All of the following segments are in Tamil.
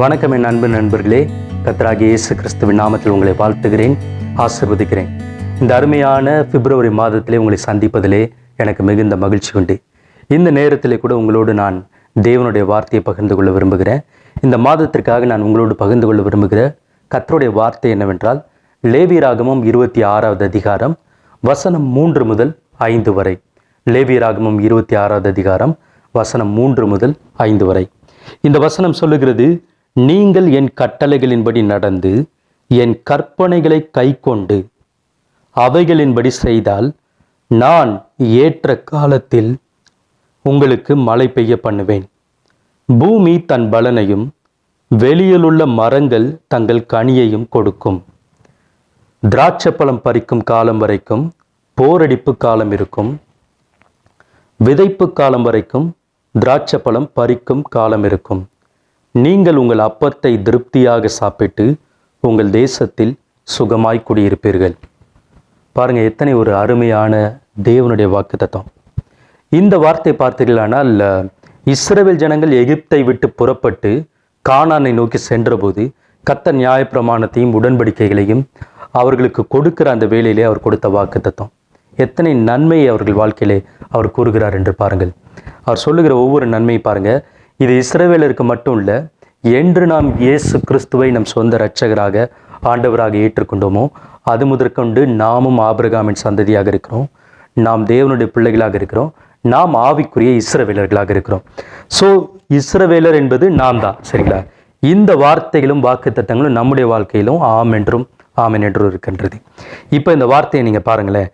வணக்கம் என் அன்பு நண்பர்களே. கத்ராகி இயேசு கிறிஸ்துவின் நாமத்தில் உங்களை வாழ்த்துகிறேன் ஆசிர்வதிக்கிறேன். இந்த அருமையான பிப்ரவரி மாதத்திலே உங்களை சந்திப்பதிலே எனக்கு மிகுந்த மகிழ்ச்சி உண்டு. இந்த நேரத்திலே கூட உங்களோடு நான் தேவனுடைய வார்த்தையை பகிர்ந்து கொள்ள விரும்புகிறேன். இந்த மாதத்திற்காக நான் உங்களோடு பகிர்ந்து கொள்ள விரும்புகிற கத்தருடைய வார்த்தை என்னவென்றால் லேவியராகமம் இருபத்தி ஆறாவது அதிகாரம் வசனம் மூன்று முதல் ஐந்து வரை. லேவியராகமம் இருபத்தி ஆறாவது அதிகாரம் வசனம் மூன்று முதல் ஐந்து வரை. இந்த வசனம் சொல்லுகிறது நீங்கள் என் கட்டளைகளின்படி நடந்து என் கற்பனைகளை கைக்கொண்டு அவைகளின்படி செய்தால் நான் ஏற்ற காலத்தில் உங்களுக்கு மழை பெய்ய பண்ணுவேன். பூமி தன் பலனையும் வெளியிலுள்ள மரங்கள் தங்கள் கனியையும் கொடுக்கும். திராட்சைப்பழம் பறிக்கும் காலம் வரைக்கும் போரடிப்பு காலம் இருக்கும். விதைப்பு காலம் வரைக்கும் திராட்சைப்பழம் பறிக்கும் காலம் இருக்கும். நீங்கள் உங்கள் அப்பத்தை திருப்தியாக சாப்பிட்டு உங்கள் தேசத்தில் சுகமாய் குடியிருப்பீர்கள். பாருங்க எத்தனை ஒரு அருமையான தேவனுடைய வாக்குத்தத்தம். இந்த வார்த்தை பார்த்தீர்களானால் இஸ்ரேல் ஜனங்கள் எகிப்தை விட்டு புறப்பட்டு கானானை நோக்கி சென்றபோது கத்த நியாயப்பிரமாணத்தையும் உடன்படிக்கைகளையும் அவர்களுக்கு கொடுக்கிற அந்த வேலையிலே அவர் கொடுத்த வாக்குத்தத்தம். எத்தனை நன்மையை அவர்கள் வாழ்க்கையிலே அவர் கூறுகிறார் என்று பாருங்கள். அவர் சொல்லுகிற ஒவ்வொரு நன்மையை பாருங்கள் இது இஸ்ரவேலருக்கு மட்டும் இல்லை என்று நாம் இயேசு கிறிஸ்துவை நம் சொந்த இரட்சகராக ஆண்டவராக ஏற்றுக்கொண்டோமோ அது முதற்கொண்டு நாமும் ஆபிரகாமின் சந்ததியாக இருக்கிறோம். நாம் தேவனுடைய பிள்ளைகளாக இருக்கிறோம். நாம் ஆவிக்குரிய இஸ்ரவேலர்களாக இருக்கிறோம். ஸோ இஸ்ரவேலர் என்பது நாம் தான் சரிங்களா? இந்த வார்த்தைகளும் வாக்குத்தத்தங்களும் நம்முடைய வாழ்க்கையிலும் ஆம் என்றும் ஆமென் என்றும் இருக்கின்றது. இப்போ இந்த வார்த்தையை நீங்கள் பாருங்களேன்.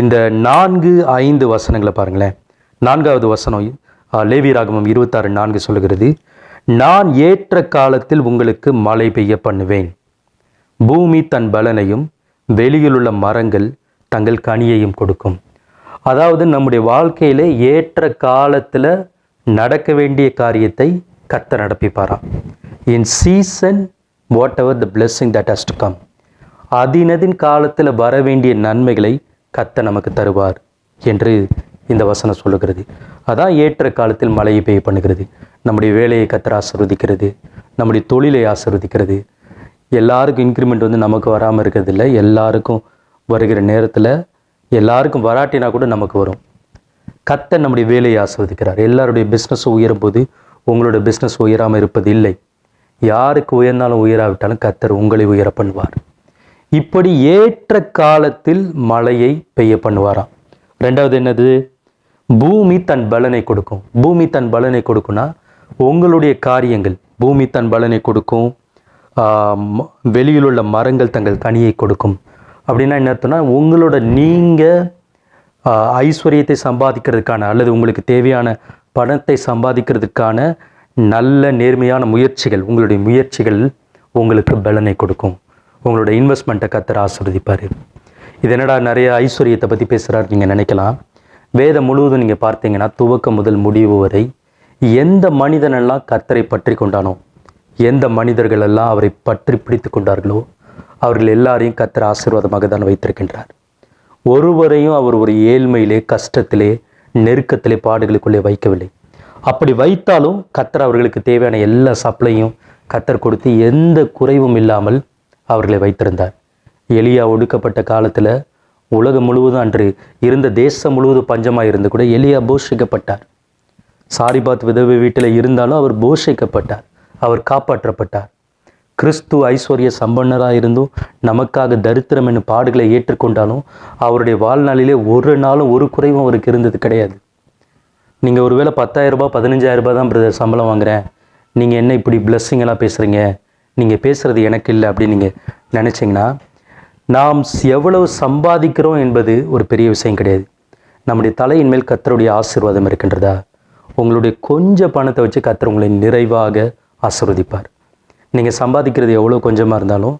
இந்த நான்கு ஐந்து வசனங்களை பாருங்களேன். நான்காவது வசனம் லேவி லேவியராகமம் இருபத்தாறு நான்கு சொல்கிறது நான் ஏற்ற காலத்தில் உங்களுக்கு மழை பெய்ய பண்ணுவேன். பூமி தன் பலனையும் வெளியிலுள்ள மரங்கள் தங்கள் கனியையும் கொடுக்கும். அதாவது நம்முடைய வாழ்க்கையில் ஏற்ற காலத்தில் நடக்க வேண்டிய காரியத்தை கத்த நடப்பிப்பாராம் in season whatever the blessing that has to come அதினதின் காலத்தில் வர வேண்டிய நன்மைகளை கத்த நமக்கு தருவார் என்று இந்த வசனம் சொல்லுகிறது. அதான் ஏற்ற காலத்தில் மழையை பெய்ய பண்ணுகிறது. நம்முடைய வேலையை கத்தர் ஆசிர்வதிக்கிறது. நம்முடைய தொழிலை ஆசிர்வதிக்கிறது. எல்லாருக்கும் இன்க்ரிமெண்ட் வந்து நமக்கு வராமல் இருக்கிறதில்ல. எல்லாருக்கும் வருகிற நேரத்தில் எல்லாருக்கும் வராட்டினா கூட நமக்கு வரும். கத்தர் நம்முடைய வேலையை ஆசிர்வதிக்கிறார். எல்லாருடைய பிஸ்னஸ் உயரும் போது உங்களோட பிஸ்னஸ் உயராமல் இருப்பது இல்லை. யாருக்கு உயர்ந்தாலும் உயராவிட்டாலும் கத்தர் உங்களை உயர பண்ணுவார். இப்படி ஏற்ற காலத்தில் மழையை பெய்ய பண்ணுவாராம். ரெண்டாவது என்னது? பூமி தன் பலனை கொடுக்கும். பூமி தன் பலனை கொடுக்கும்னா உங்களுடைய காரியங்கள் பூமி தன் பலனை கொடுக்கும். வெளியில் உள்ள மரங்கள் தங்கள் கனியை கொடுக்கும். அப்படின்னா என்ன அர்த்தம்னா உங்களோட நீங்கள் ஐஸ்வர்யத்தை சம்பாதிக்கிறதுக்கான அல்லது உங்களுக்கு தேவையான பணத்தை சம்பாதிக்கிறதுக்கான நல்ல நேர்மையான முயற்சிகள் உங்களுடைய முயற்சிகள் உங்களுக்கு பலனை கொடுக்கும். உங்களோட இன்வெஸ்ட்மெண்ட்டை கத்தர் ஆசிர்வதிப்பார். இது என்னடா நிறைய ஐஸ்வர்யத்தை பற்றி பேசுகிறாரு நீங்கள் நினைக்கலாம். வேதம் முழுவதும் நீங்கள் பார்த்தீங்கன்னா துவக்கம் முதல் முடிவு வரை எந்த மனிதனெல்லாம் கத்தரை பற்றி கொண்டானோ எந்த மனிதர்கள் எல்லாம் அவரை பற்றி பிடித்து கொண்டார்களோ அவர்கள் எல்லாரையும் கத்தர் ஆசீர்வாதமாக தான் வைத்திருக்கின்றார். ஒருவரையும் அவர் ஒரு ஏழ்மையிலே கஷ்டத்திலே நெருக்கத்திலே பாடுகளுக்குள்ளே வைக்கவில்லை. அப்படி வைத்தாலும் கத்தர் அவர்களுக்கு தேவையான எல்லா சப்ளையும் கத்தர் கொடுத்து எந்த குறைவும் இல்லாமல் அவர்களை வைத்திருந்தார். எலியா ஒடுக்கப்பட்ட காலத்தில் உலகம் முழுவதும் அன்று இருந்த தேசம் முழுவதும் பஞ்சமாக இருந்து கூட எலியா போஷிக்கப்பட்டார். சாரிபாத் விதவை வீட்டில் இருந்தாலும் அவர் போஷிக்கப்பட்டார். அவர் காப்பாற்றப்பட்டார். கிறிஸ்து ஐஸ்வர்ய சம்பன்னராக இருந்தும் நமக்காக தரித்திரம் என்னும் பாடுகளை ஏற்றுக்கொண்டாலும் அவருடைய வாழ்நாளிலே ஒரு நாளும் ஒரு குறைவும் அவருக்கு இருந்தது கிடையாது. நீங்கள் ஒருவேளை பத்தாயிரரூபா பதினஞ்சாயிரரூபா பதினஞ்சாயிரம் தான் பிரதர் சம்பளம் வாங்குகிறேன் நீங்கள் என்ன இப்படி பிளஸ்ஸிங்கெல்லாம் பேசுகிறீங்க நீங்கள் பேசுகிறது எனக்கு இல்லை அப்படின்னு நீங்கள் நினச்சிங்கன்னா நாம் எவ்வளவு சம்பாதிக்கிறோம் என்பது ஒரு பெரிய விஷயம் கிடையாது. நம்முடைய தலையின் மேல் கத்தருடைய ஆசீர்வாதம் இருக்கின்றதா? உங்களுடைய கொஞ்ச பணத்தை வச்சு கத்தர் உங்களை நிறைவாக ஆசீர்வதிப்பார். நீங்கள் சம்பாதிக்கிறது எவ்வளோ கொஞ்சமாக இருந்தாலும்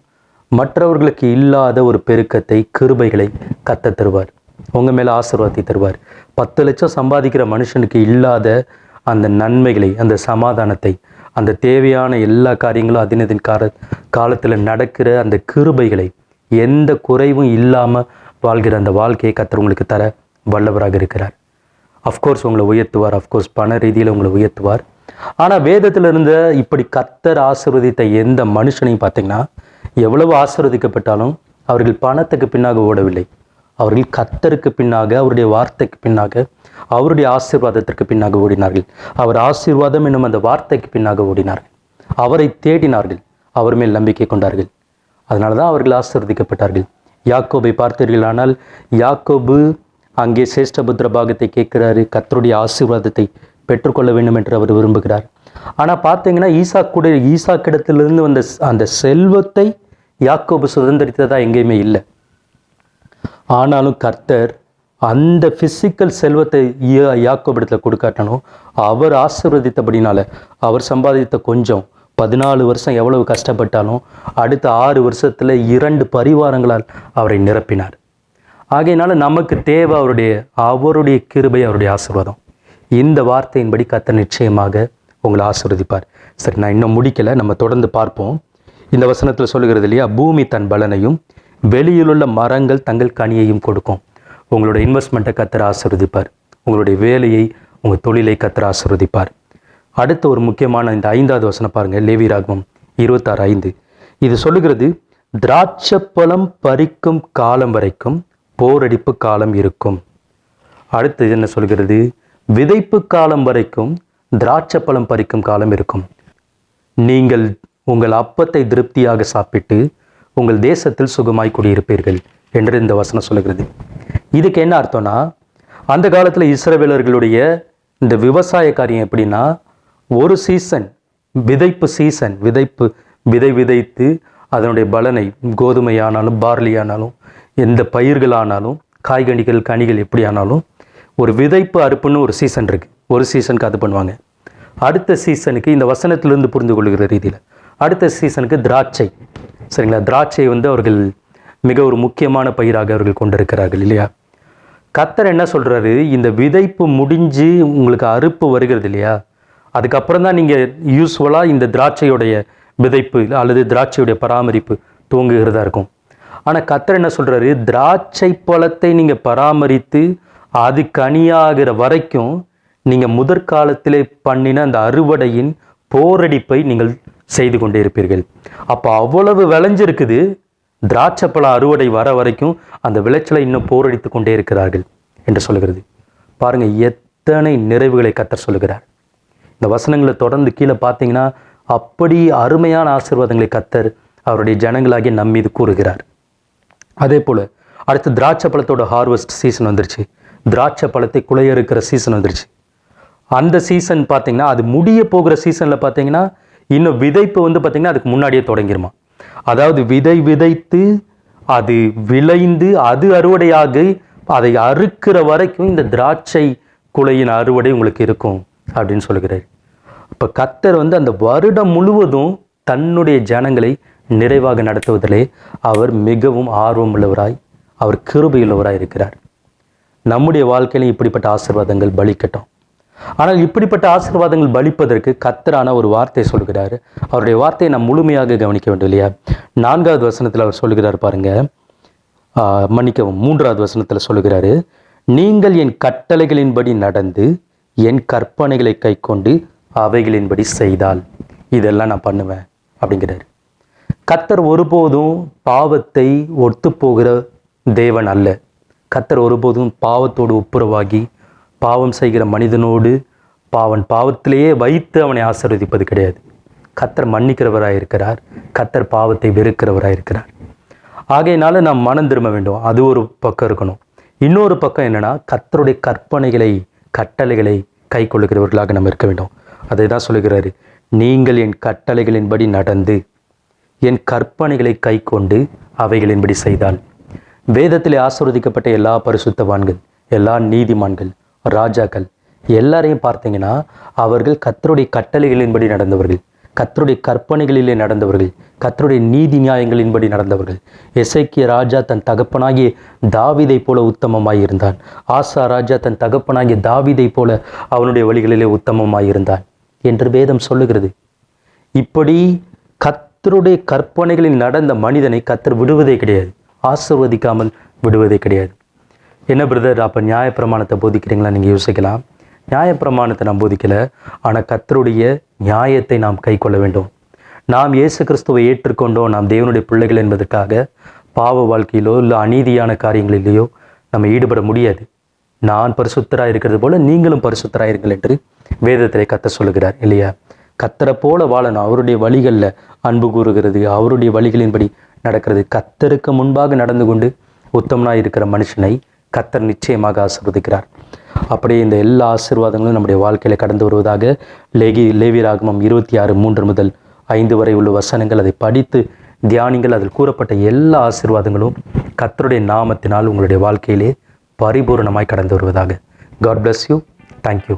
மற்றவர்களுக்கு இல்லாத ஒரு பெருக்கத்தை கிருபைகளை கத்த தருவார். உங்கள் மேலே ஆசீர்வாதத்தை தருவார். பத்து லட்சம் சம்பாதிக்கிற மனுஷனுக்கு இல்லாத அந்த நன்மைகளை அந்த சமாதானத்தை அந்த தேவையான எல்லா காரியங்களும் அதினதின் கால காலத்தில் நடக்கிற அந்த கிருபைகளை எந்த குறைவும் இல்லாமல் வாழ்கிற அந்த வாழ்க்கையை கத்தர் உங்களுக்கு தர வல்லவராக இருக்கிறார். அஃப்கோர்ஸ் உங்களை உயர்த்துவார். அஃப்கோர்ஸ் பண ரீதியில் உங்களை உயர்த்துவார். ஆனால் வேதத்தில் இருந்த இப்படி கத்தர் ஆசிர்வதித்த எந்த மனுஷனையும் பார்த்தீங்கன்னா எவ்வளவு ஆசீர்வதிக்கப்பட்டாலும் அவர்கள் பணத்துக்கு பின்னாக ஓடவில்லை. அவர்கள் கத்தருக்கு பின்னாக அவருடைய வார்த்தைக்கு பின்னாக அவருடைய ஆசீர்வாதத்திற்கு பின்னாக ஓடினார்கள். அவர் ஆசீர்வாதம் என்னும் அந்த வார்த்தைக்கு பின்னாக ஓடினார்கள். அவரை தேடினார்கள். அவர் மேல் நம்பிக்கை கொண்டார்கள். அதனால தான் அவர்கள் ஆசிர்வதிக்கப்பட்டார்கள். யாக்கோபை பார்த்தீர்களானால் யாக்கோபு அங்கே சேஷ்டபுத்திர பாகத்தை கேட்கிறாரு கர்த்தருடைய ஆசீர்வாதத்தை பெற்றுக்கொள்ள வேண்டும் என்று அவர் விரும்புகிறார். ஆனால் பார்த்தீங்கன்னா ஈசாக்குடைய ஈசாக்கிடத்திலிருந்து வந்த அந்த செல்வத்தை யாக்கோபு சுதந்திரித்ததா எங்கேயுமே இல்லை. ஆனாலும் கர்த்தர் அந்த பிசிக்கல் செல்வத்தை யா- யாக்கோபிடத்தில் கொடுக்காட்டணும் அவர் ஆசீர்வதித்தபடினால அவர் சம்பாதித்த கொஞ்சம் பதினாலு வருஷம் எவ்வளவு கஷ்டப்பட்டாலும் அடுத்த ஆறு வருஷத்தில் இரண்டு பரிவாரங்களால் அவரை நிரப்பினார். ஆகையினால நமக்கு தேவை அவருடைய அவருடைய கிருபை அவருடைய ஆசீர்வாதம். இந்த வார்த்தையின்படி கத்த நிச்சயமாக உங்களை ஆசீர்வதிப்பார். சரி நான் இன்னும் முடிக்கலை. நம்ம தொடர்ந்து பார்ப்போம். இந்த வசனத்தில் சொல்லுகிறது இல்லையா? பூமி தன் பலனையும் வெளியிலுள்ள மரங்கள் தங்கள் கனியையும் கொடுக்கும். உங்களோட இன்வெஸ்ட்மெண்ட்டை கத்தர் ஆசீர்வதிப்பார். உங்களுடைய வேலையை உங்கள் தொழிலை கத்தர் ஆசீர்வதிப்பார். அடுத்த ஒரு முக்கியமான இந்த ஐந்தாவது வசனம் பாருங்க லேவி ராகமம் இருபத்தாறு ஐந்து. இது சொல்லுகிறது திராட்சப்பழம் பறிக்கும் காலம் வரைக்கும் போரடிப்பு காலம் இருக்கும். அடுத்து என்ன சொல்கிறது விதைப்பு காலம் வரைக்கும் திராட்சப்பழம் பறிக்கும் காலம் இருக்கும். நீங்கள் உங்கள் அப்பத்தை திருப்தியாக சாப்பிட்டு உங்கள் தேசத்தில் சுகமாய் குடியிருப்பீர்கள் என்று இந்த வசனம் சொல்லுகிறது. இதுக்கு என்ன அர்த்தம்னா அந்த காலத்தில் இஸ்ரவேலர்களுடைய இந்த விவசாய காரியம் எப்படின்னா ஒரு சீசன் விதைப்பு சீசன் விதைப்பு விதை விதைத்து அதனுடைய பலனை கோதுமை ஆனாலும் பார்லி ஆனாலும் எந்த பயிர்கள் ஆனாலும் காய்கனிகள் கனிகள் எப்படி ஆனாலும் ஒரு விதைப்பு அறுப்புன்னு ஒரு சீசன் இருக்குது ஒரு சீசனுக்கு அது பண்ணுவாங்க. அடுத்த சீசனுக்கு இந்த வசனத்திலிருந்து புரிந்து கொள்கிற ரீதியில் அடுத்த சீசனுக்கு திராட்சை. சரிங்களா? திராட்சை வந்து அவர்கள் மிக ஒரு முக்கியமான பயிராக அவர்கள் கொண்டிருக்கிறார்கள் இல்லையா? கத்தர் என்ன சொல்கிறாரு இந்த விதைப்பு முடிஞ்சு உங்களுக்கு அறுப்பு வருகிறது இல்லையா? அதுக்கப்புறம் தான் நீங்கள் யூஸ்வலாக இந்த திராட்சையுடைய விதைப்பு அல்லது திராட்சையுடைய பராமரிப்பு துவங்குகிறதா இருக்கும். ஆனால் கத்தர் என்ன சொல்கிறாரு திராட்சை பழத்தை நீங்கள் பராமரித்து அது கனியாகிற வரைக்கும் நீங்கள் முதற்காலத்திலே பண்ணின அந்த அறுவடையின் போரடிப்பை நீங்கள் செய்து கொண்டே இருப்பீர்கள். அப்போ அவ்வளவு விளைஞ்சிருக்குது. திராட்சை பழ அறுவடை வர வரைக்கும் அந்த விளைச்சலை இன்னும் போரடித்து கொண்டே இருக்கிறார்கள் என்று சொல்லுகிறது. பாருங்கள் எத்தனை நிறைவுகளை கத்தர் சொல்லுகிறார். இந்த வசனங்களை தொடர்ந்து கீழே பார்த்தீங்கன்னா அப்படி அருமையான ஆசீர்வாதங்களை கத்தர் அவருடைய ஜனங்களாகி நம் மீது கூறுகிறார். அதே போல் அடுத்து திராட்சை பழத்தோட ஹார்வெஸ்ட் சீசன் வந்துருச்சு. திராட்சை பழத்தை குலைய இருக்கிற சீசன் வந்துருச்சு. அந்த சீசன் பார்த்தீங்கன்னா அது முடிய போகிற சீசனில் பார்த்தீங்கன்னா இன்னும் விதைப்பு வந்து பார்த்தீங்கன்னா அதுக்கு முன்னாடியே தொடங்கிருமா? அதாவது விதை விதைத்து அது விளைந்து அது அறுவடையாகி அதை அறுக்கிற வரைக்கும் இந்த திராட்சை குலையின் அறுவடை உங்களுக்கு இருக்கும் அப்படின்னு சொல்லுகிறார். இப்போ கத்தர் வந்து அந்த வருடம் முழுவதும் தன்னுடைய ஜனங்களை நிறைவாக நடத்துவதிலே அவர் மிகவும் ஆர்வமுள்ளவராய் அவர் கிருபையுள்ளவராய் இருக்கிறார். நம்முடைய வாழ்க்கையிலும் இப்படிப்பட்ட ஆசீர்வாதங்கள் பலிக்கட்டும். ஆனால் இப்படிப்பட்ட ஆசீர்வாதங்கள் பலிப்பதற்கு கத்தரான ஒரு வார்த்தை சொல்கிறார். அவருடைய வார்த்தையை நாம் முழுமையாக கவனிக்க வேண்டும் இல்லையா? நான்காவது வசனத்தில் அவர் சொல்லுகிறார் பாருங்க. மன்னிக்கவும் மூன்றாவது வசனத்தில் சொல்லுகிறாரு நீங்கள் என் கட்டளைகளின்படி நடந்து என் கற்பனைகளை கைக்கொண்டு அவைகளின்படி செய்தால் இதெல்லாம் நான் பண்ணுவேன் அப்படிங்கிறாரு. கத்தர் ஒருபோதும் பாவத்தை ஒத்துப்போகிற தேவன் அல்ல. கத்தர் ஒருபோதும் பாவத்தோடு ஒப்புரவாகி பாவம் செய்கிற மனிதனோடு பாவன் பாவத்திலேயே வைத்து அவனை ஆசீர்வதிப்பது கிடையாது. கத்தர் மன்னிக்கிறவராக இருக்கிறார். கத்தர் பாவத்தை வெறுக்கிறவராக இருக்கிறார். ஆகையினால நாம் மனம் திரும்ப வேண்டும். அது ஒரு பக்கம் இருக்கணும். இன்னொரு பக்கம் என்னென்னா கத்தருடைய கற்பனைகளை கட்டளைகளை கை கொள்ளுகிறவர்களாக நம்ம இருக்க வேண்டும். அதை தான் சொல்லுகிறாரு. நீங்கள் என் கட்டளைகளின்படி நடந்து என் கற்பனைகளை கை கொண்டு அவைகளின்படி செய்தால். வேதத்திலே ஆசிர்வதிக்கப்பட்ட எல்லா பரிசுத்தவான்கள் எல்லா நீதிமான்கள் ராஜாக்கள் எல்லாரையும் பார்த்தீங்கன்னா அவர்கள் கத்தருடைய கட்டளைகளின்படி நடந்தவர்கள் கத்தருடைய கற்பனைகளிலே நடந்தவர்கள் கத்தருடைய நீதி நியாயங்களின்படி நடந்தவர்கள். எசைக்கிய ராஜா தன் தகப்பனாகிய தாவிதை போல உத்தமமாயிருந்தான். ஆசா ராஜா தன் தகப்பனாகிய தாவிதை போல அவனுடைய வழிகளிலே உத்தமமாயிருந்தான். என்று வேதம் சொல்லுகிறது. இப்படி கத்தருடைய கற்பனைகளில் நடந்த மனிதனை கத்தர் விடுவதே கிடையாது. ஆசிர்வதிக்காமல் விடுவதே கிடையாது. என்ன பிரதர் அப்போ நியாயப்பிரமாணத்தை போதிக்கிறீங்களா? நீங்கள் யோசிக்கலாம். நியாயப்பிரமாணத்தை நாம் போதிக்கல. ஆனால் கத்தருடைய நியாயத்தை நாம் கை கொள்ள வேண்டும். நாம் இயேசு கிறிஸ்துவை ஏற்றுக்கொண்டோம் நாம் தேவனுடைய பிள்ளைகள் என்பதற்காக பாவ வாழ்க்கையிலோ இல்லை அநீதியான காரியங்களிலேயோ நம்ம ஈடுபட முடியாது. நான் பரிசுத்தராக இருக்கிறது போல நீங்களும் பரிசுத்தராக இருங்கள் என்று வேதத்திலே கத்த சொல்லுகிறார் இல்லையா? கத்தரை போல வாழணும். அவருடைய வழிகளில் அன்பு கூறுகிறது அவருடைய வழிகளின்படி நடக்கிறது. கத்தருக்கு முன்பாக நடந்து கொண்டு உத்தமனாய் இருக்கிற மனுஷனை கத்தர் நிச்சயமாக ஆசீர்வதிக்கிறார். அப்படியே இந்த எல்லா ஆசீர்வாதங்களும் நம்முடைய வாழ்க்கையில கடந்து வருவதாக லேகி லேவிராகமம் இருபத்தி ஆறு மூன்று முதல் ஐந்து வரை உள்ள வசனங்கள் அதை படித்து தியானிங்கள். அதில் கூறப்பட்ட எல்லா ஆசீர்வாதங்களும் கத்தருடைய நாமத்தினால் உங்களுடைய வாழ்க்கையிலே பரிபூரணமாய் கடந்து வருவதாக. God bless you thank you